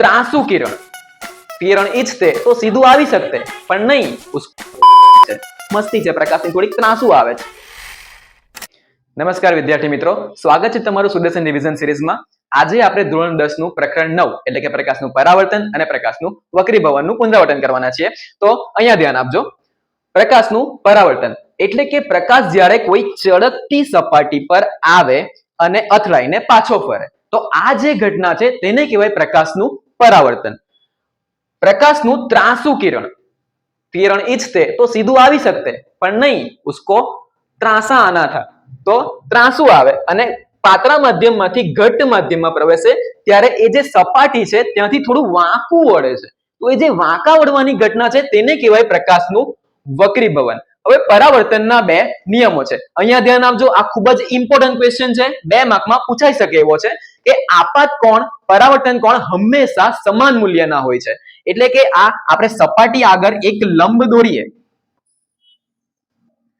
ત્રાસુ કિરણ કિરણ ઈચ્છતે તો સીધું આવી શકતે, પણ નહીં. મસ્તી છે પ્રકાશની, થોડીક ત્રાસુ આવે છે. નમસ્કાર વિદ્યાર્થી મિત્રો, સ્વાગત છે તમારું સુદર્શન રિવિઝન સિરીઝમાં. આજે આપણે ધોરણ દસનું પ્રકરણ નવ, એટલે કે પ્રકાશનું પરાવર્તન અને પ્રકાશનું વક્રીભવનનું પુનરાવર્તન કરવાના છીએ. તો અહીંયા ધ્યાન આપજો. પ્રકાશનું પરાવર્તન, એટલે કે પ્રકાશ જ્યારે કોઈ ચળકતી સપાટી પર આવે અને અથડાઈને પાછો ફરે. તો આ જે ઘટના છે, તેને કહેવાય પ્રકાશનું પરાવર્તન. પ્રકાશનું ત્રાસુ કિરણ. કિરણ ઈચ્છતે તો સીધું આવી શકતે, પણ નહીં, ઉસકો ત્રાસા આના થા. તો ત્રાસુ આવે, અને પાતળા માધ્યમમાંથી ઘટ્ટ માધ્યમમાં પ્રવેશે, ત્યારે એ જે સપાટી છે, ત્યાંથી થોડું વાંકું વળે છે. તો એ જે વાંકા વળવાની ઘટના છે, તેને કહેવાય પ્રકાશનું વક્રીભવન. હવે પરાવર્તનના બે નિયમો છે. અહીંયા ધ્યાન આપજો, આ ખૂબ જ ઇમ્પોર્ટન્ટ ક્વેશ્ચન છે. બે માર્કમાં પૂછાઈ શકે એવો છે કે આપાત કોણ, પરાવર્તન કોણ હંમેશા સમાન મૂલ્યના હોય છે. એટલે કે આ આપણે સપાટી આગળ એક લંબ દોરીએ.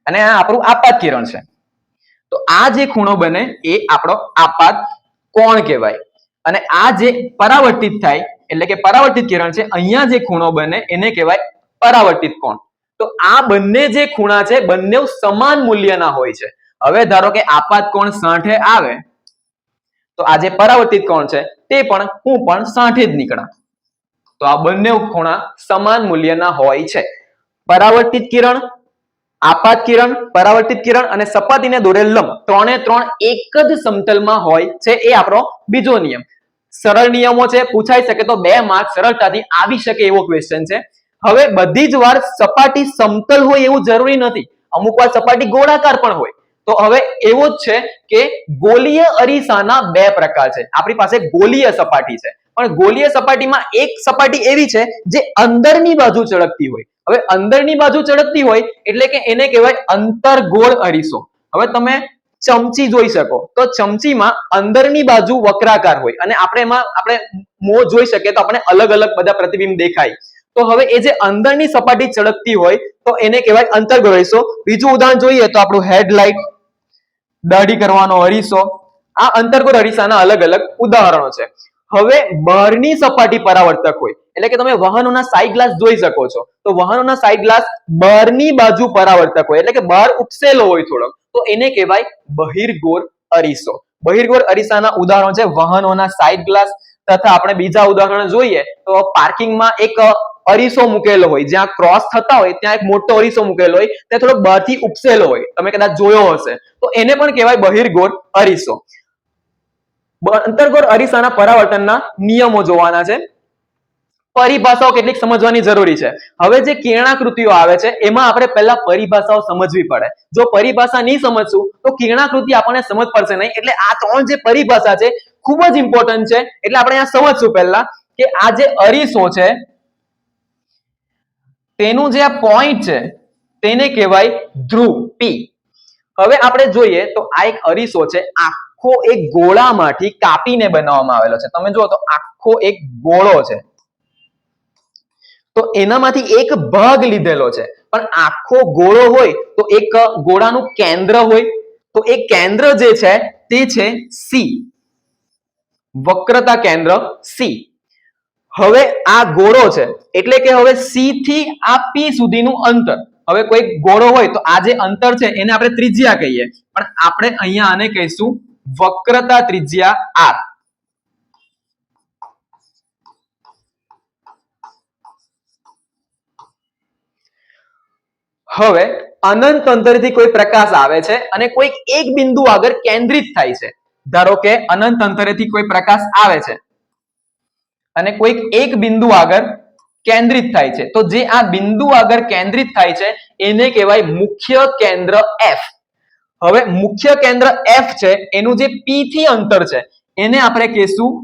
અને આ આપણું આપાત કિરણ છે. તો આ જે ખૂણો બને એ આપણો આપાત કોણ કહેવાય. અને આ જે પરાવર્તિત થાય, એટલે કે પરાવર્તિત કિરણ છે, અહીંયા જે ખૂણો બને એને કહેવાય પરાવર્તિત કોણ. તો આ બંને જે ખૂણા છે, બંને સમાન મૂલ્યના હોય છે. હવે ધારો કે આપાત કોણ સાઠે આવે, તો આ જે પરાવર્તિત કોણ છે, તે પણ હું પણ સાઠે જ નીકળા. તો આ બંને ખૂણા સમાન મૂલ્યના હોય છે. પરાવર્તિત કિરણ આપાત કિરણ, પરાવર્તિત કિરણ અને સપાટીને દોરેલ લંબ ત્રણે ત્રણ એક જ સમતલમાં હોય છે એ આપણો બીજો નિયમ. સરળ નિયમો છે, પૂછાઈ શકે તો બે માર્ક સરળતાથી આવી શકે એવો ક્વેશ્ચન છે. હવે બધી જ વાર સપાટી સમતલ હોય એવું જરૂરી નથી. અમુક વાર સપાટી ગોળાકાર પણ હોય. તો હવે એવો જ છે કે ગોલીય અરીસાના બે પ્રકાર છે. આપણી પાસે ગોલીય સપાટી છે. પણ ગોલીય સપાટીમાં એક સપાટી એવી છે જે અંદરની બાજુ ચળકતી હોય. હવે અંદરની બાજુ ચળકતી હોય એટલે કે એને કહેવાય અંતરગોળ અરીસો. હવે તમે ચમચી જોઈ શકો. તો ચમચીમાં અંદરની બાજુ વક્રાકાર હોય. અને આપણે એમાં, આપણે મોં જોઈ શકીએ તો આપણે અલગ અલગ બધા પ્રતિબિંબ દેખાય. તો હવે એ જે અંદરની સપાટી ચળકતી હોય તો એને કહેવાય અંતર્ગોળ બીજું ઉદાહરણ જોઈએ તો આપણું હેડલાઇટ, દાઢી કરવાનો અરીસો, આ અંતર્ગોળ અરીસાના અલગ અલગ ઉદાહરણો છે. હવે બહારની સપાટી પરાવર્તક હોય, એટલે કે તમે વાહનોના સાઈડ ગ્લાસ જોઈ શકો છો. તો વાહનોના સાઈડ ગ્લાસ બહારની બાજુ પરાવર્તક હોય, એટલે કે બહાર ઉપસેલો હોય થોડોક, તો એને કહેવાય બહિર્ગોળ અરીસો. બહિર્ગોળ અરીસાના ઉદાહરણો છે વાહનોના સાઈડ ગ્લાસ તથા આપણે બીજા ઉદાહરણ જોઈએ તો પાર્કિંગમાં એક અરીસો મૂકેલો હોય, જ્યાં ક્રોસ થતા હોય, ત્યાં એક મોટો અરીસો મૂકેલો હોય ત્યાં થોડો બહારથી ઉપસેલો હોય. તમે કદાચ જોયો હશે. તો એને પણ કહેવાય બહિર્ગોળ અરીસો. અંતર્ગોળ અરીસાના પરાવર્તનના નિયમો જોવાના છે. પરિભાષાઓ કેટલીક સમજવાની જરૂરી છે. હવે જે કિરણાકૃતિઓ આવે છે, એમાં આપણે પહેલા પરિભાષાઓ સમજવી પડે. જો પરિભાષા નહીં સમજશું, તો કિરણાકૃતિ આપણને સમજ પડશે નહીં. એટલે આ ત્રણ જે પરિભાષા છે, ખૂબ જ ઇમ્પોર્ટન્ટ છે. એટલે આપણે અહીંયા સમજશું પહેલા કે આ જે અરીસો છે તેનું જે આ પોઈન્ટ છે, તેને કહેવાય ધ્રુવ પી હવે આપણે જોઈએ તો આ એક અરીસો છે, આખો એક ગોળામાંથી કાપીને બનાવવામાં આવેલો છે. તમે જુઓ તો આખો એક ગોળો છે. તો એનામાંથી એક ભાગ લીધેલો છે. પણ આખો ગોળો હોય તો એક ગોળાનું કેન્દ્ર હોય. તો એ કેન્દ્ર જે છે, તે છે સી વક્રતા કેન્દ્ર સી હવે આ ગોળો છે, એટલે કે હવે સી થી આ પી સુધીનું અંતર. હવે કોઈ ગોળો હોય તો આ જે અંતર છે, એને આપણે ત્રિજ્યા કહીએ. પણ આપણે અહીંયા આને કહીશું વક્રતા ત્રિજ્યા આર હવે અનંત અંતરથી કોઈ પ્રકાશ આવે છે અને કોઈક એક બિંદુ આગળ કેન્દ્રિત થાય છે. ધારો કે અનંત અંતરેથી કોઈ પ્રકાશ આવે છે. અને કોઈક એક બિંદુ આગળ કેન્દ્રિત થાય છે. તો જે આ બિંદુ આગળ કેન્દ્રિત થાય છે, એને કહેવાય મુખ્ય કેન્દ્ર એફ હવે મુખ્ય કેન્દ્ર એફ છે, એનું જે પી થી અંતર છે, એને આપણે કહેશું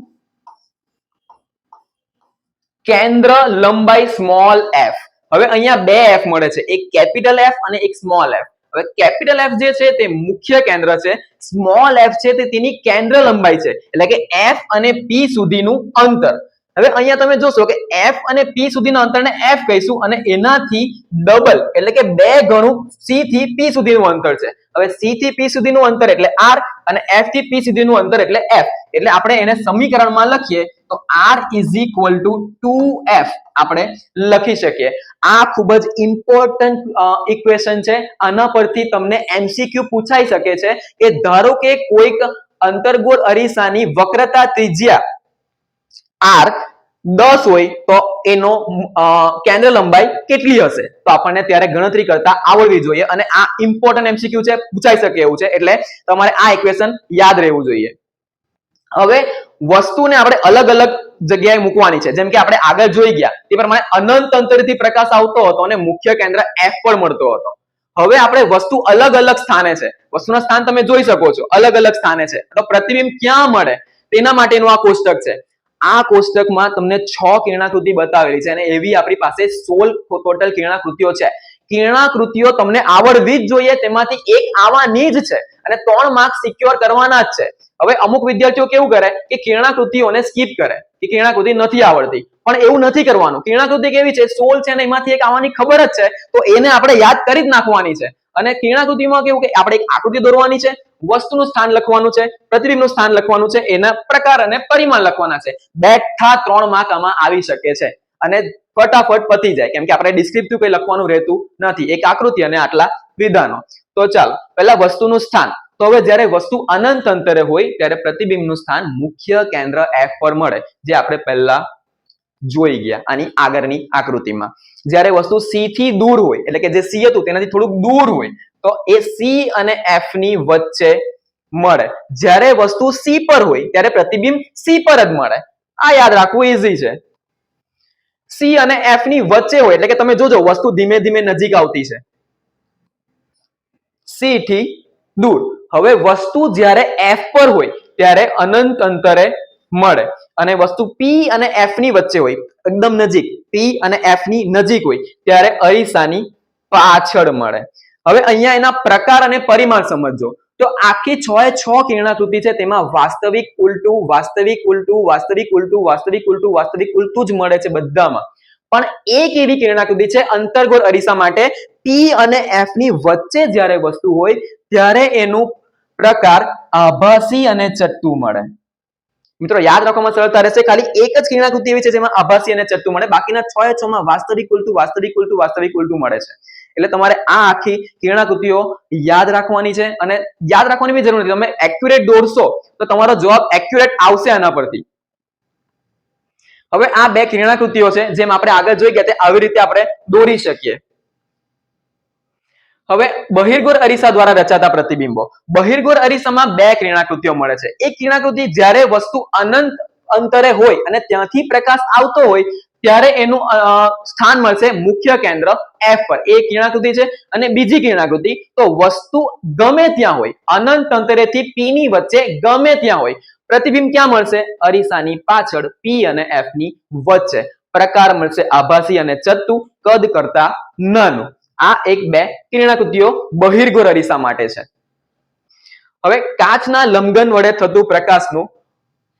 કેન્દ્ર લંબાઈ સ્મોલ એફ હવે અહીંયા બે એફ મળે છે, એક કેપિટલ એફ અને એક સ્મોલ એફ હવે કેપિટલ એફ જે છે તે મુખ્ય કેન્દ્ર છે, સ્મોલ એફ છે તે તેની કેન્દ્ર લંબાઈ છે, એટલે કે એફ અને પી સુધીનું અંતર. હવે અહીંયા તમે જોશો કે એફ અને પી સુધીના અંતરને એફ કહીશું અને એનાથી ડબલ એટલે કે બે ગણું સી થી પી સુધીનું અંતર છે. હવે સી થી પી સુધીનું અંતર એટલે આર અને એફથી પી સુધીનું અંતર એટલે એફ એટલે આપણે એને સમીકરણમાં લખીએ તો R is equal to two F આપણે લખી શકીએ. આ ખૂબ જ ઇમ્પોર્ટન્ટ ઇક્વેશન છે. આના પરથી તમને એમસીક્યુ પૂછાઈ શકે છે કે ધારો કે કોઈક અંતર્ગોળ અરીસાની વક્રતા ત્રિજ્યા આર દસ હોય તો એનો કેન્દ્ર લંબાઈ કેટલી હશે? તો આપણને ત્યારે ગણતરી કરતા આવડવી જોઈએ અને આ ઇમ્પોર્ટન્ટ એમસીક્યુ છે, પૂછાઈ શકે એવું છે. એટલે તમારે આ ઇક્વેશન યાદ રહેવું જોઈએ. હવે વસ્તુને આપણે અલગ અલગ જગ્યાએ મૂકવાની છે. જેમ કે આપણે આગળ જોઈ ગયા, તે પ્રમાણે અનંત અંતરથી પ્રકાશ આવતો હતો અને મુખ્ય કેન્દ્ર એફ પર મળતો હતો. હવે આપણે વસ્તુ અલગ અલગ સ્થાને છે. વસ્તુના સ્થાન તમે જોઈ શકો છો. અલગ અલગ સ્થાને છે. તો પ્રતિબિંબ ક્યાં મળે? તેના માટેનું આ કોષ્ટક છે. આ કોષ્ટકમાં તમને છ કિરણાકૃતિ બતાવેલી છે અને એવી આપણી પાસે સોળ ટોટલ કિરણાકૃતિઓ છે. કિરણાકૃતિઓ તમને આવડવી જ જોઈએ, તેમાંથી એક આવવાની જ છે અને ત્રણ માર્ક સિક્યોર કરવાના જ છે. હવે અમુક વિદ્યાર્થીઓ કેવું કરે કે કિરણાકૃતિઓને સ્કીપ કરે, કે કિરણાકૃતિ નથી આવડતી. પણ એવું નથી કરવાનું. કિરણાકૃતિ કેવી છે? સોળ છે અને એમાંથી એક આવવાની ખબર જ છે, તો એને આપણે યાદ કરી જ નાખવાની છે. અને કિરણાકૃતિમાં કેવું કે આપણે એક આકૃતિ દોરવાની છે વસ્તુનું સ્થાન લખવાનું છે, પ્રતિબિંબનું સ્થાન લખવાનું છે, એના પ્રકાર અને પરિમાણ લખવાના છે. બેઠા ત્રણ માર્ક આમાં આવી શકે છે અને ફટાફટ પતી જાય. કેમ કે આપણે ડિસ્ક્રિપ્ટિવ કઈ લખવાનું રહેતું નથી. એક આકૃતિ અને આટલા વિધાનો. તો ચાલો, પહેલા વસ્તુનું સ્થાન. તો હવે જ્યારે વસ્તુ અનંત અંતરે હોય, ત્યારે પ્રતિબિંબનું સ્થાન મુખ્ય કેન્દ્ર એફ પર મળે, જે આપણે પહેલા જોઈ ગયા આની આગળની આકૃતિમાં. જ્યારે વસ્તુ સી થી દૂર હોય, એટલે કે જે સી હતું તેનાથી થોડુંક દૂર હોય, તો એ સી અને એફની વચ્ચે મળે. જ્યારે વસ્તુ સી પર હોય, ત્યારે પ્રતિબિંબ સી પર જ મળે. આ યાદ રાખવું ઈઝી છે. સી અને એફની વચ્ચે હોય, એટલે કે તમે જોજો, વસ્તુ ધીમે ધીમે નજીક આવતી છે. સી થી દૂર. હવે વસ્તુ જ્યારે એફ પર હોય, ત્યારે અનંત અંતરે મળે. અને વસ્તુ પી અને એફની વચ્ચે હોય, એકદમ નજીક પી અને એફની નજીક હોય, ત્યારે અરીસાની પાછળ મળે. હવે અહીંયા એના પ્રકાર અને પરિમાણ સમજજો. તો આખી છ એ છ કિરણાકૃતિ છે, તેમાં વાસ્તવિક ઉલટું વાસ્તવિક ઉલટું વાસ્તવિક ઉલટું વાસ્તવિક ઉલટું વાસ્તવિક ઉલટું જ મળે છે બધામાં. પણ એક એવી કિરણાકૃતિ છે અંતર્ગોળ અરીસા માટે પી અને એફની વચ્ચે જ્યારે વસ્તુ હોય, ત્યારે એનું પ્રકાર આભાસી અને ચટ્ટું મળે. મિત્રો, યાદ રાખવામાં સરળતા રહેશે, ખાલી એક જ કિરણાકૃતિ એવી છે જેમાં આભાસી અને ચટ્ટુ મળે. બાકીના છ છ માં વાસ્તવિક ઉલટું વાસ્તવિક ઉલટું વાસ્તવિક ઉલટું મળે છે. એટલે તમારે આ આખી કિરણાકૃતિઓ યાદ રાખવાની છે અને યાદ રાખવાની બી જરૂર નથી. તમે એક્યુરેટ દોરશો તો તમારો જવાબ એક્યુરેટ આવશે આના પરથી. હવે આ બે કિરણાકૃતિઓ છે જેમ આપણે આગળ જોઈ ગયા તે આવી રીતે આપણે દોરી શકીએ. હવે બહિર્ગોર અરીસા દ્વારા રચાતા પ્રતિબિંબો. બહિર્ગોર અરીસામાં બે કિરણાકૃતિઓ મળે છે. એક કિરણાકૃતિ જ્યારે વસ્તુ અનંત અંતરે હોય અને ત્યાંથી પ્રકાશ આવતો હોય, ત્યારે એનું સ્થાન મળશે મુખ્ય કેન્દ્ર એફ પર. એ કિરણાકૃતિ છે અને બીજી કિરણાકૃતિ, તો વસ્તુ ગમે ત્યાં હોય, અનંત અંતરેથી પી ની વચ્ચે ગમે ત્યાં હોય, પ્રતિબિંબ ક્યાં મળશે? અરીસાની પાછળ પી અને એફની વચ્ચે. પ્રકાર મળશે આભાસી અને ચત્તુ કદ કરતા નાનું. આ એક બે કિરણાકૃતિઓ બહિર્ગોળ અરીસા માટે છે. હવે કાચના લંબઘન વડે થતું પ્રકાશનું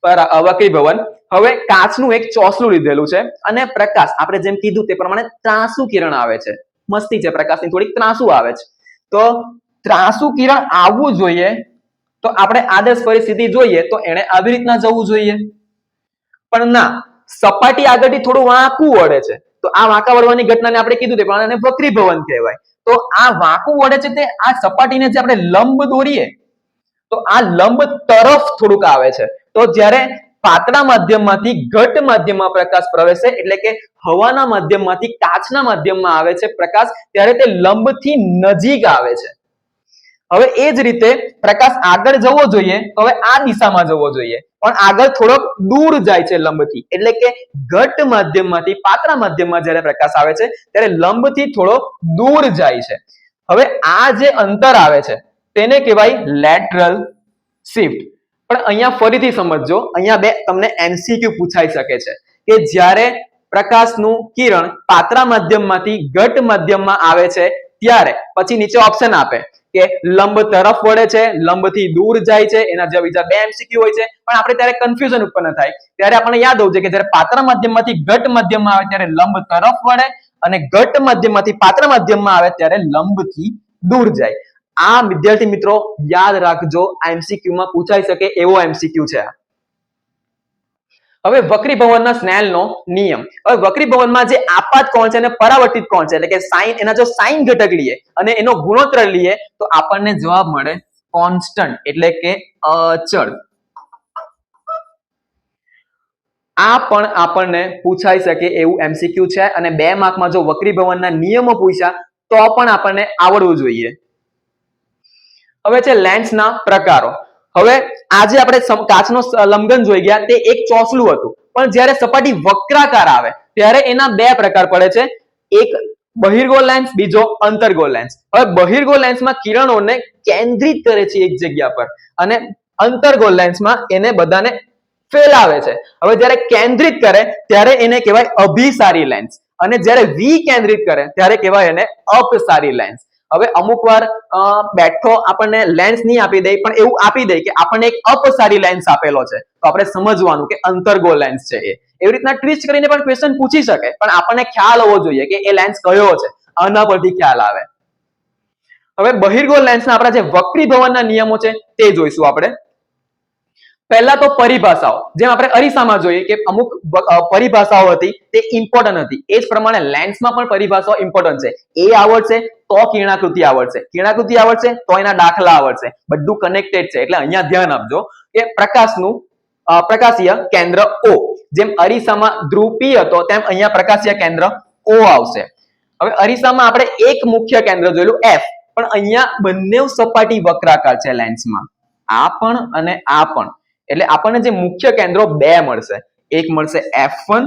પર- વક્રીભવન હવે કાચનું એક ચોસલું લીધેલું છે અને પ્રકાશ, આપણે જેમ કીધું તે પ્રમાણે ત્રાસુ કિરણ આવે છે. મસ્તી છે પ્રકાશની, થોડીક ત્રાસુ આવે છે. તો ત્રાસુ કિરણ આવવું જોઈએ, તો આપણે આદર્શ પરિસ્થિતિ જોઈએ, તો એને આવી રીતના જવું જોઈએ. પણ ના, સપાટી આગળથી થોડું વાંકું વળે છે. તો આ વાંકા વળવાની ઘટનાને આપણે કીધું તે પ્રમાણે વક્રીભવન કહેવાય. તો આ વાંકું વળે છે તે આ સપાટીને જે આપણે લંબ દોરીએ, તો આ લંબ તરફ થોડુંક આવે છે. તો જ્યારે પાતળા માધ્યમમાંથી ઘટ માધ્યમમાં પ્રકાશ પ્રવેશે, એટલે કે હવાના માધ્યમમાંથી કાચના માધ્યમમાં આવે છે પ્રકાશ, ત્યારે તે લંબથી નજીક આવે છે. હવે એ જ રીતે પ્રકાશ આગળ જવો જોઈએ તો હવે આ દિશામાં જવો જોઈએ. પણ આગળ થોડોક દૂર જાય છે લંબથી. એટલે કે ઘટ માધ્યમમાંથી પાતળા માધ્યમમાં જ્યારે પ્રકાશ આવે છે, ત્યારે લંબથી થોડો દૂર જાય છે. હવે આ જે અંતર આવે છે, તેને કહેવાય લેટરલ શિફ્ટ. પણ અહીંયા ફરીથી સમજજો, અહીંયા બે તમને એમસીક્યુ પૂછાઈ શકે છે કે જ્યારે પ્રકાશનું કિરણ પાતળા માધ્યમમાંથી ઘટ માધ્યમમાં આવે છે, ત્યારે. પછી નીચે ઓપ્શન આપે. કે લંબ તરફ વળે છે, લંબથી દૂર જાય છે, એના જે બીજા બે એમસીક્યુ હોય છે. પણ આપણે ત્યારે કન્ફ્યુઝન ઉત્પન્ન થાય. ત્યારે આપણને યાદ હોવું કે જ્યારે પાત્ર માધ્યમમાંથી ઘટ માધ્યમમાં આવે ત્યારે લંબ તરફ વળે અને ઘટ માધ્યમમાંથી પાત્ર માધ્યમમાં આવે ત્યારે લંબથી દૂર જાય. આ વિદ્યાર્થી મિત્રો યાદ રાખજો આ એમસીક્યુ માં પૂછાઈ શકે એવો એમસીક્યુ છે આ. હવે વક્રી ભવનના સ્નેલનો નિયમ. હવે વક્રી ભવનમાં જે આપાત કોણ છે અને પરાવર્તિત કોણ છે, એટલે કે સાઈન એના જો સાઈન ઘટક લઈએ અને એનો ગુણોત્તર લઈએ, તો આપણને જવાબ મળે કોન્સ્ટન્ટ, એટલે કે અચળ. આ પણ આપણને પૂછાઈ શકે એવું એમસીક્યુ છે અને બે માર્કમાં જો વક્રી ભવનના નિયમો પૂછ્યા, તો પણ આપણને આવડવું જોઈએ. હવે છે લેન્સના પ્રકારો. હવે આજે આપણે કાચનો સ- જોઈ ગયા. તે એક ચોસલું હતું. પણ જ્યારે સપાટી વક્રાકાર આવે, ત્યારે એના બે પ્રકાર પડે છે. એક બહિર્ગોળ લેન્સ બીજો અંતર્ગોળ લેન્સ હવે બહિર્ગોળ લેન્સમાં કિરણોને કેન્દ્રિત કરે છે એક જગ્યા પર. અને અંતર્ગોળ લેન્સમાં એને બધાને ફેલાવે છે. હવે જ્યારે કેન્દ્રિત કરે, ત્યારે એને કહેવાય અભિસારી લેન્સ અને જ્યારે વિકેન્દ્રિત કરે, ત્યારે કહેવાય એને અપસારી લેન્સ હવે અમુક વાર બેઠો આપણને લેન્સ નહીં આપી દે, પણ એવું આપી દે કે આપણને એક અપસારી લેન્સ આપેલો છે. તો આપણે સમજવાનું કે અંતર્ગોળ લેન્સ છે એ. એવી રીતના ટ્વિસ્ટ કરીને પણ ક્વેશ્ચન પૂછી શકે, પણ આપણને ખ્યાલ હોવો જોઈએ કે એ લેન્સ કયો છે. આના પરથી ખ્યાલ આવે. હવે બહિર્ગોળ લેન્સના આપણા જે વક્રી ભવનના નિયમો છે, તે જોઈશું આપણે. પહેલા તો પરિભાષાઓ. જેમ આપણે અરીસામાં જોઈએ કે અમુક પરિભાષાઓ હતી, તે ઇમ્પોર્ટન્ટ હતી. એ જ પ્રમાણે લેન્સમાં પણ પરિભાષાઓ ઇમ્પોર્ટન્ટ છે. એ આવડશે તો કિરણાકૃતિ આવડશે. કિરણાકૃતિ આવડશે તો એના દાખલા આવડશે. બધું કનેક્ટેડ છે. એટલે અહીંયા ધ્યાન આપજો કે પ્રકાશનું પ્રકાશીય કેન્દ્ર ઓ જેમ અરીસામાં ધ્રુવ હતો, તેમ અહીંયા પ્રકાશીય કેન્દ્ર ઓ આવશે. હવે અરીસામાં આપણે એક મુખ્ય કેન્દ્ર જોયેલું એફ પણ અહીંયા બંને સપાટી વક્રાકાર છે લેન્સમાં આ પણ અને આ પણ. એટલે આપણને જે મુખ્ય કેન્દ્રો બે મળશે. એક મળશે F1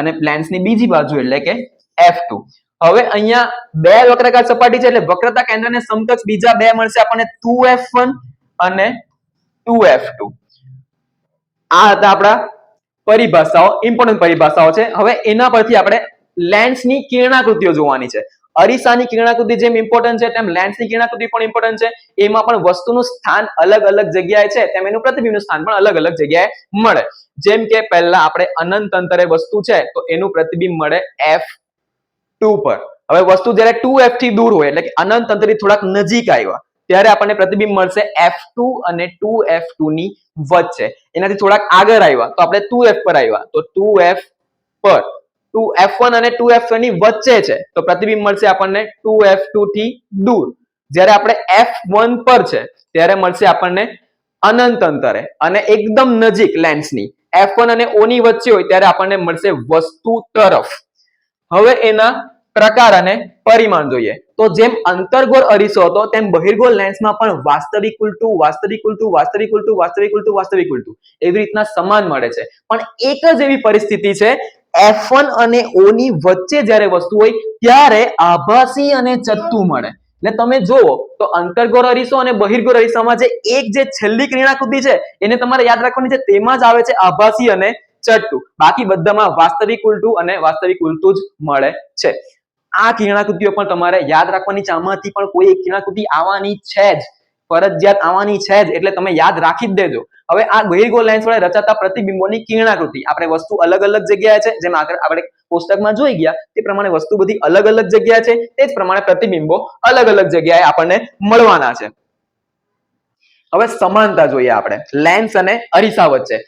અને લેન્સની બીજી બાજુ એટલે કે F2 હવે અહીંયા બે વક્રકાર સપાટી છે એટલે વક્રતા કેન્દ્રને સમકક્ષ બીજા બે મળશે. આપણને 2F1 અને 2F2 આ હતા આપણા પરિભાષાઓ ઇમ્પોર્ટન્ટ પરિભાષાઓ છે. હવે એના પરથી આપણે લેન્સની કિરણાકૃતિઓ જોવાની છે. અરીસાની કિરણાકૃતિ જેમ ઇમ્પોર્ટન્ટ છે, તેમ લેન્સની કિરણાકૃતિ પણ ઇમ્પોર્ટન્ટ છે. એમાં પણ વસ્તુનું સ્થાન અલગ અલગ જગ્યાએ છે, તેમ એનું પ્રતિબિંબનું સ્થાન પણ અલગ અલગ જગ્યાએ મળે. જેમ કે પહેલા આપણે અનંત અંતરે વસ્તુ છે, તો એનું પ્રતિબિંબ મળે એફ ટુ પર. હવે વસ્તુ જ્યારે ટુ એફથી દૂર હોય, એટલે કે અનંત અંતરથી થોડાક નજીક આવ્યા, ત્યારે આપણને પ્રતિબિંબ મળશે એફ ટુ અને ટુ એફ ટુ ની વચ્ચે. એનાથી થોડાક આગળ આવ્યા, તો આપણે ટુ એફ પર આવ્યા. તો ટુ એફ પર. ટુ એફ વન અને ટુ એફની વચ્ચે છે. તો પ્રતિબિંબ મળશે આપણને ટુ એફ ટુ થી દૂર. જ્યારે આપણે એફ પર છે, ત્યારે મળશે આપણને અનંત અંતરે અને એકદમ નજીક લેન્સની એફ વન અને ઓ ની વચ્ચે હોય ત્યારે આપણને મળશે વસ્તુ તરફ. હવે એના પ્રકાર અને પરિમાણ જોઈએ. તો જેમ અંતર્ગોળ અરીસો હતો, તેમ બહિર્ગોળ લેન્સમાં પણ વાસ્તવિક ઉલટું વાસ્તવિક ઉલટું વાસ્તવિક ઉલટું વાસ્તવિક ઉલટું વાસ્તવિક ઉલટું એવી રીતના સમાન મળે છે. પણ એક જ એવી પરિસ્થિતિ છે F1 અને O ની વચ્ચે જ્યારે વસ્તુ હોય, ત્યારે આભાસી અને ચત્તુ મળે. એટલે તમે જુઓ, તો અંતર્ગોર અરીસો અને બહિર્ગોર અરીસામાં જે એક જે છેલ્લી ક્રિયાકૃતિ છે, એને તમારે યાદ રાખવાની છે, તેમાં જ આવે છે આભાસી અને ચટ્ટુ બાકી બધામાં વાસ્તવિક ઉલટું અને વાસ્તવિક ઉલટું જ મળે છે. આ કિરણાકૃતિઓ પણ તમારે યાદ રાખવાની છે. આમાંથી પણ કોઈ એક કિરણાકૃતિ આવવાની છે જ. ફરજિયાત આવવાની છે જ. એટલે તમે યાદ રાખી જ દેજો. હવે આ બહિર્ગોળ લેન્સ વડે રચાતા પ્રતિબિંબોની કિરણાકૃતિ. આપણે વસ્તુ અલગ અલગ જગ્યાએ છે, જેમ આગળ આપણે કોષ્ટકમાં જોઈ ગયા, તે પ્રમાણે વસ્તુ બધી અલગ અલગ જગ્યાએ છે, તે જ પ્રમાણે પ્રતિબિંબો અલગ અલગ જગ્યાએ આપણને મળવાના છે. હવે સમાનતા જોઈએ આપણે. લેન્સ અને અરીસા વચ્ચે.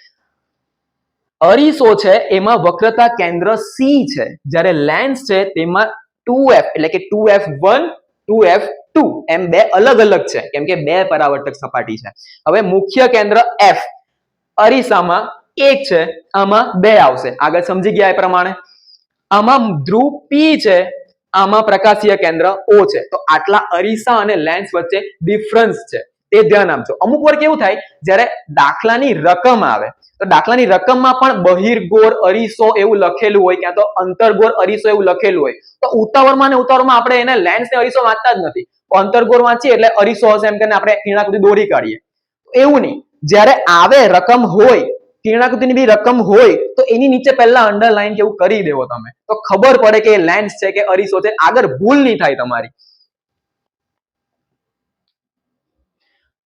અરીસો છે, એમાં વક્રતા કેન્દ્ર સી છે. જ્યારે લેન્સ છે, તેમાં ટુ એફ એટલે કે two F one two F two, એમ બે અલગ અલગ છે. કેમ કે બે પરાવર્તક સપાટી છે. હવે મુખ્ય કેન્દ્ર એફ અરીસામાં એક છે, આમાં બે આવશે. આગળ સમજી ગયા એ પ્રમાણે. આમાં ધ્રુવ પી છે, આમાં પ્રકાશીય કેન્દ્ર ઓ છે. તો આટલા અરીસા અને લેન્સ વચ્ચે ડિફરન્સ છે. તે ધ્યાન આપજો. અમુક વાર કેવું થાય, જ્યારે દાખલાની રકમ આવે, તો દાખલાની રકમમાં પણ બહિર્ગોળ અરીસો એવું લખેલું હોય, ક્યાં તો અંતર્ગોળ અરીસો એવું લખેલું હોય. તો ઉતાવળમાં ને ઉતાવળમાં આપણે એને લેન્સ ને અરીસો વાંચતા જ નથી. અંતર્ગોળ વાંચીએ એટલે અરીસો હશે એમ કરીને આપણે કિરણાકૃતિ દોરી કાઢીએ. એવું નહીં. જ્યારે આવે રકમ હોય કિરણાકૃતિની બી રકમ હોય, તો એની નીચે પહેલા અંડરલાઈન કેવું કરી દેવો તમે. તો ખબર પડે કે લેન્સ છે કે અરીસો છે. આગળ ભૂલ નહીં થાય તમારી.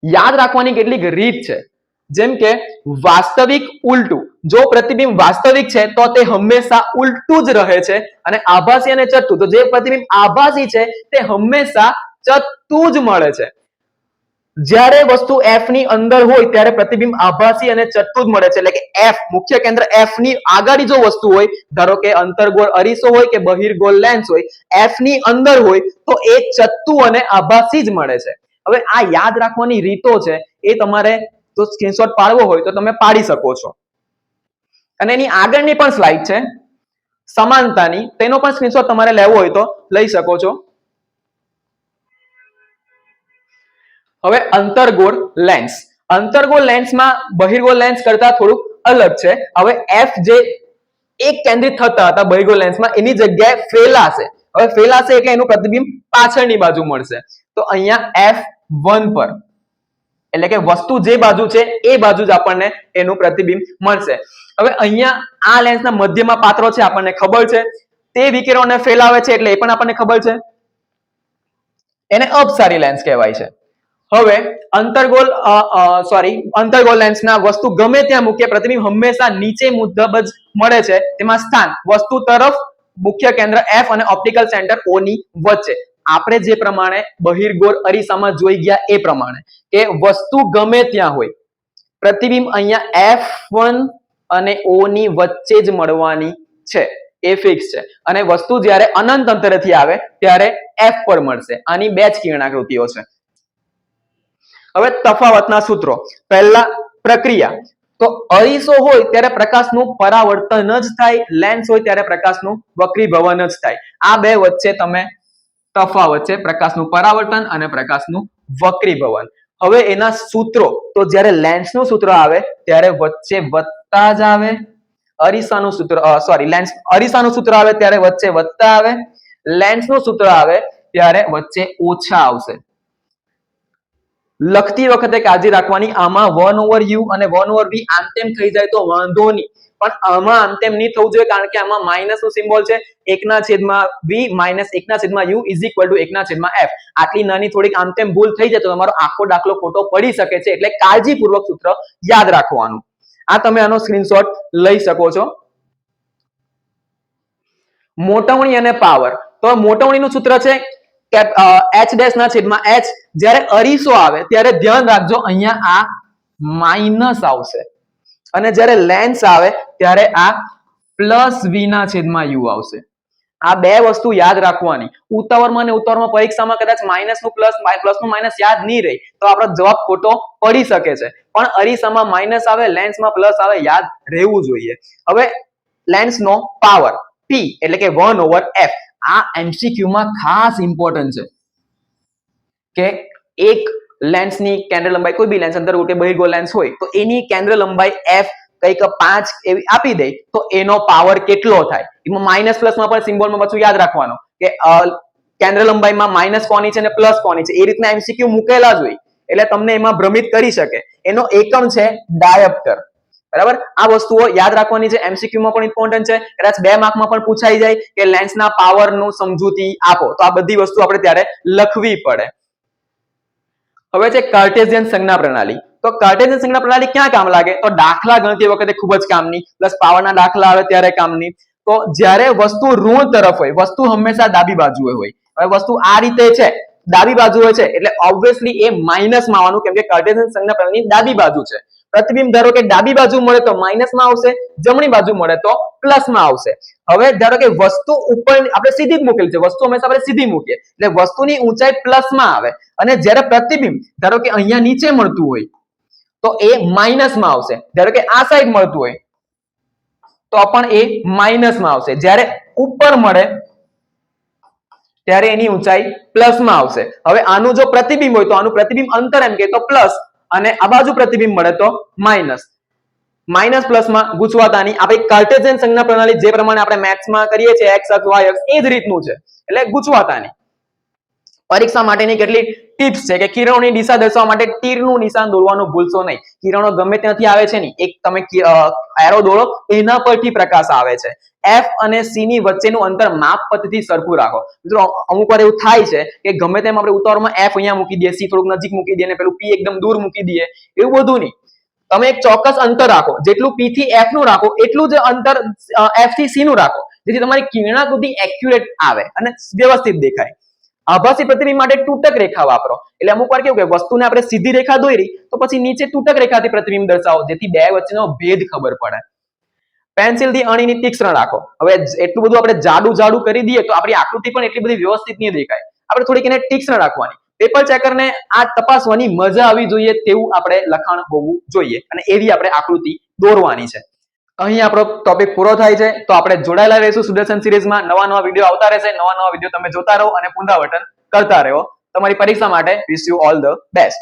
યાદ રાખવાની કેટલીક રીત છે. જેમ કે વાસ્તવિક ઉલટું. જો પ્રતિબિંબ વાસ્તવિક છે, તો તે હંમેશા ઉલટું જ રહે છે. અને આભાસી અને ચત્તુ તો જે પ્રતિબિંબ આભાસી છે, તે હંમેશા ચત્તુ જ મળે છે. જ્યારે વસ્તુ F ની અંદર હોય ત્યારે પ્રતિબિંબ આભાસી અને ચત્તુ જ મળે છે. એટલે કે F, મુખ્ય કેન્દ્ર F ની આગળ જો વસ્તુ હોય, ધારો કે અંતર્ગોળ અરીસો હોય કે બહિર્ગોળ લેન્સ હોય, F ની અંદર હોય, તો એ ચત્તુ અને આભાસી જ મળે છે. હવે આ યાદ રાખવાની રીતો છે, એ તમારે જો સ્ક્રીનશોટ પાડવો હોય તો તમે પાડી શકો છો. અને એની આગળની પણ સ્લાઇડ છે. સમાનતાની, તેનો પણ સ્ક્રીનશોટ તમારે લેવો હોય તો લઈ શકો છો. હવે અંતર્ગોળ લેન્સ અંતર્ગોળ લેન્સમાં બહિર્ગોળ લેન્સ કરતા થોડુંક અલગ છે. હવે એફ જે એક કેન્દ્રિત થતા હતા બહિર્ગોળ લેન્સમાં એની જગ્યાએ ફેલાશે હવે ફેલાશે એટલે એનું પ્રતિબિંબ પાછળની બાજુ મળશે. તો અહીંયા એફ વન પર. એટલે કે વસ્તુ જે બાજુ છે, એ બાજુ જ આપણને એનું પ્રતિબિંબ મળશે. હવે અહીંયા આ લેન્સના મધ્યમાં પાત્રો છે, આપણને ખબર છે. તે વિકિરણોને ફેલાવે છે, એટલે એ પણ આપણને ખબર છે. એને અપસારી લેન્સ કહેવાય છે. હવે અંતર્ગોળ સોરી અંતર્ગોળ લેન્સના વસ્તુ ગમે ત્યાં મૂકીએ, પ્રતિબિંબ હંમેશા નીચે મુજબ જ મળે છે. તેમાં સ્થાન, વસ્તુ તરફ મુખ્ય કેન્દ્ર એફ અને ઓપ્ટિકલ સેન્ટર ઓ ની વચ્ચે. આપણે જે પ્રમાણે બહિર્ગોળ અરીસામાં જોઈ ગયા એ પ્રમાણે કે વસ્તુ ગમે ત્યાં હોય, પ્રતિબિંબ અહીંયા એફ વન અને ઓ ની વચ્ચે જ મળવાની છે. એ ફિક્સ છે. અને વસ્તુ જ્યારે અનંત અંતરેથી આવે, ત્યારે એફ પર મળશે. આની બે જ કિરણાકૃતિઓ છે. હવે તફાવતના સૂત્રો. પહેલા પ્રક્રિયા. તો અરીસો હોય ત્યારે પ્રકાશનું પરાવર્તન જ થાય, લેન્સ હોય ત્યારે પ્રકાશનું વક્રીભવન જ થાય. આ બે વચ્ચે તમે તફાવત છે, પ્રકાશનું પરાવર્તન અને પ્રકાશનું વક્રીભવન. હવે એના સૂત્રો. તો જ્યારે લેન્સનું સૂત્ર આવે, ત્યારે વચ્ચે વત્તા જ આવે. અરીસાનું સૂત્ર સોરી લેન્સ, અરીસાનું સૂત્ર આવે ત્યારે વચ્ચે વત્તા આવે. લેન્સનું સૂત્ર આવે ત્યારે વચ્ચે ઓછા આવશે. લખતી વખતે કાળજી રાખવાની. આમાં વન ઓવર યુ અને વન ઓવર વી આમતેમ થઈ જાય તો વાંધો નહીં. પણ આમાં આમતેમ નહીં થવું જોઈએ કારણ કે આમાં માઇનસનું સિમ્બોલ છે. એકના છેદમાં વી માઇનસ એકના છેદમાં યુ ઇઝ ઇક્વલ ટુ એકના છેદમાં એફ આટલી નાની થોડીક આમતેમ ભૂલ થઈ જાય તો તમારો આખો દાખલો ખોટો પડી શકે છે. એટલે કાળજીપૂર્વક સૂત્ર યાદ રાખવાનું. આ તમે આનો સ્ક્રીનશોટ લઈ શકો છો. મોટવણી અને પાવર તો મોટવણીનું સૂત્ર છે એચ ડેશ ના છેદમાં એચ જ્યારે અરીસો આવે, ત્યારે ધ્યાન રાખજો, અહીંયા આ માઇનસ આવશે. અને જ્યારે લેન્સ આવે, ત્યારે આ પ્લસ વી ના છેદમાં યુ આવશે. આ બે વસ્તુ યાદ રાખવાની. ઉતાવળમાં અને ઉતાવળમાં પરીક્ષામાં કદાચ માઇનસનું પ્લસ પ્લસનું માઇનસ યાદ નહીં રહી, તો આપણો જવાબ ખોટો પડી શકે છે. પણ અરીસામાં માઇનસ આવે લેન્સમાં પ્લસ આવે, યાદ રહેવું જોઈએ. હવે લેન્સનો પાવર પી એટલે કે વન ઓવર એફ આ એમસીક્યુમાં ખાસ ઇમ્પોર્ટન્ટ છે કે એક લેન્સની કેન્દ્ર લંબાઈ, કોઈ બી લેન્સ અંદર કે બહિર્ગોળ લેન્સ હોય, તો એની કેન્દ્ર લંબાઈ એફ કંઈક પાંચ એવી આપી દે, તો એનો પાવર કેટલો થાય? એમાં માઇનસ પ્લસમાં પણ સિમ્બોલમાં પાછું યાદ રાખવાનો કે કેન્દ્ર લંબાઈમાં માઇનસ કોની છે અને પ્લસ કોની છે. એ રીતના એમસીક્યુ મૂકેલા જ હોય. એટલે તમને એમાં ભ્રમિત કરી શકે. એનો એકમ છે ડાયપ્ટર બરાબર? આ વસ્તુઓ યાદ રાખવાની છે એમસીક્યુ માં પણ ઇમ્પોર્ટન્ટ છે. કદાચ બે માર્કમાં પણ પૂછાઈ જાય કે લેન્સના પાવરનું સમજૂતી આપો. તો આ બધી વસ્તુ આપણે ત્યારે લખવી પડે. હવે છે કાર્ટેઝિયન સંજ્ઞા પ્રણાલી. તો કાર્ટેઝિયન સંજ્ઞા પ્રણાલી ક્યાં કામ લાગે? તો દાખલા ગણતી વખતે ખૂબ જ કામની. પ્લસ પાવરના દાખલા આવે ત્યારે કામની. તો જ્યારે વસ્તુ ઋણ તરફ હોય, વસ્તુ હંમેશા ડાબી બાજુએ હોય. હવે વસ્તુ આ રીતે છે. ડાબી બાજુ હોય છે. એટલે ઓબ્વિયસલી એ માઇનસમાં આવવાનું, કેમ કે કાર્ટેઝિયન સંજ્ઞા પ્રણાલી ડાબી બાજુ છે. પ્રતિબિંબ ધારો કે ડાબી બાજુ મળે તો માઇનસમાં આવશે, જમણી બાજુ મળે તો પ્લસમાં આવશે. હવે ધારો કે વસ્તુ ઉપર, આપણે સીધી જ મૂકેલી છે, વસ્તુ હંમેશા આપણે સીધી મૂકીએ. એટલે વસ્તુની ઊંચાઈ પ્લસમાં આવે. અને જ્યારે પ્રતિબિંબ, ધારો કે અહીંયા નીચે મળતું હોય, તો એ માઇનસમાં આવશે. ધારો કે આ સાઈડ મળતું હોય, તો પણ એ માઇનસમાં આવશે. જ્યારે ઉપર મળે, ત્યારે એની ઊંચાઈ પ્લસમાં આવશે. હવે આનું જો પ્રતિબિંબ હોય, તો આનું પ્રતિબિંબ અંતર એમ કે તો પ્લસ અને આ બાજુ પ્રતિબિંબ મળે તો માઇનસ. માઇનસ પ્લસમાં ગુચવાતાની આપણી કાર્ટેશિયન સંજ્ઞા પ્રણાલી જે પ્રમાણે આપણે મેથ્સમાં કરીએ છીએ x અક્ષ અક્ષ, એ જ રીતનું છે. એટલે ગુચવાતાની. પરીક્ષા માટેની કેટલી ટિપ્સ છે કે કિરણોની દિશા દર્શાવવા માટે તીરનું નિશાન દોરવાનું ભૂલશો નહીં. કિરણો ગમે ત્યાંથી આવે છે ને, એક તમે એરો દોરો, એના પરથી પ્રકાશ આવે છે. એફ અને સી ની વચ્ચેનું અંતર માપ પદ્ધતિ સરખું રાખો. મિત્રો, અમુક વાર એવું થાય છે કે ગમે તેમ આપણે ઉતાવળમાં એફ અહીંયા મૂકી દઈએ સી થોડુંક નજીક મૂકી દઈએ અને પેલું પી એકદમ દૂર મૂકી દઈએ, એવું બધું નહીં. તમે એક ચોક્કસ અંતર રાખો. જેટલું પી થી એફનું રાખો, એટલું જ અંતર એફથી સી નું રાખો. જેથી તમારી કિરણાકૃતિ એક્યુરેટ આવે અને વ્યવસ્થિત દેખાય. આભાસી પ્રતિબિંબ માટે તૂટક રેખા વાપરો. એટલે અમુક વાર કેવું કે વસ્તુને આપણે સીધી રેખા દોરી, તો પછી નીચે તૂટક રેખાથી પ્રતિબિંબ દર્શાવો. જેથી બે વચ્ચેનો ભેદ ખબર પડે. પેન્સિલથી અણીની તીક્ષ્ણ રાખો. હવે એટલું બધું આપણે જાડું જાડું કરી દઈએ તો આપણી આકૃતિ પણ એટલી બધી વ્યવસ્થિત નહીં દેખાય. આપણે થોડીક એને તીક્ષ્ણ રાખવાની. પેપર ચેકરને આ તપાસવાની મજા આવી જોઈએ તેવું આપણે લખાણ હોવું જોઈએ અને એવી આપણે આકૃતિ દોરવાની છે. અહીં આપણો ટોપિક પૂરો થાય છે તો આપણે જોડાયેલા રહીશું સુદર્શન સિરીઝમાં. નવા નવા વીડિયો આવતા રહેશે. નવા નવા વીડિયો તમે જોતા રહો અને પુનરાવર્તન કરતા રહો તમારી પરીક્ષા માટે wish you all the best